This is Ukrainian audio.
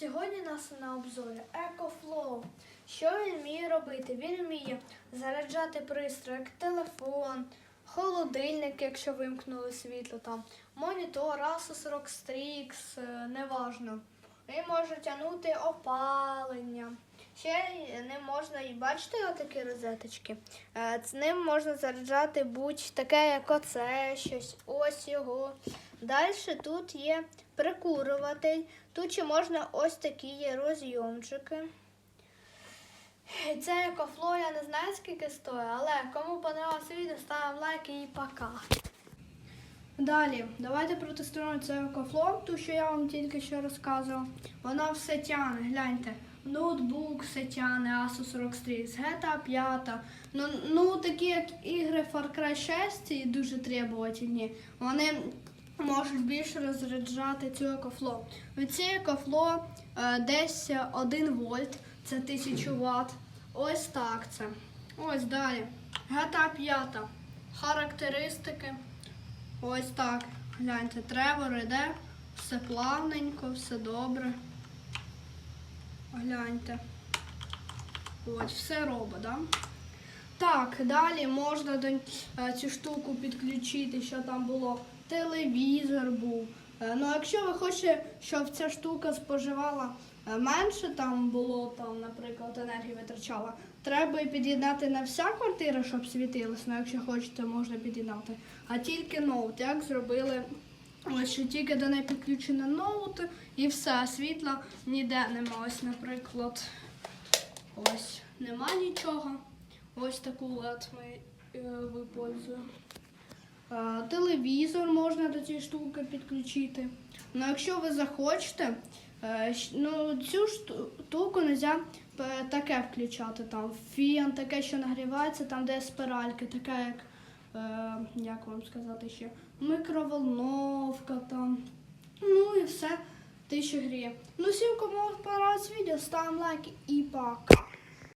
Сьогодні у нас на обзорі EcoFlow. Що він вміє робити? Він вміє заряджати пристрій, як телефон, холодильник, якщо вимкнули світло, там, монітор, Asus ROG Strix, е, неважно. Він може тягнути опалення. Ще ним можна і бачите отакі розеточки. Е, З ним можна заряджати будь-таке, як оце, щось, ось його. Далі тут є прикурюватель. Тут ще можна ось такі є розйомчики. Це екофло, я не знаю скільки стоїть, але кому понравилось відео, ставимо лайк і пока. Далі, давайте протестуємо це екофло, ту, що я вам тільки що розказував. Вона все тяне, гляньте. Ноутбук все тяне, Asus ROG Strix, GTA 5. Ну, ну такі як ігри Far Cry 6 і дуже требовательні. Вони можуть більше розряджати цю екофло. Від цієї екофло е, десь 1 вольт, це 1000 Вт. Ось так це. Ось далі. GTA 5. Характеристики. Ось так. Гляньте, Тревор іде, все плавненько, все добре. Гляньте. Ось, все робить, да? Так, далі можна до е, цю штуку підключити, що там було. Телевізор був. Е, Ну, якщо ви хочете, щоб ця штука споживала е, менше, там було там, наприклад, енергії витрачала, треба під'єднати на вся квартира, щоб світилось. Ну, якщо хочете, можна під'єднати. А тільки ноут, як зробили. Ось що тільки до неї підключено ноут і все, світла ніде нема. Ось, наприклад, ось нема нічого. Ось таку LED ми е, використовуємо. Е, Телевізор можна до цієї штуки підключити. Ну, якщо ви захочете, е, ну, цю штуку не можна таке включати. Там фен, таке, що нагрівається, там де спиральки, таке, як, як вам сказати ще, микроволновка там. Ну і все, що гріє. Ну, всім, кому понравилось відео, ставимо лайк і пока.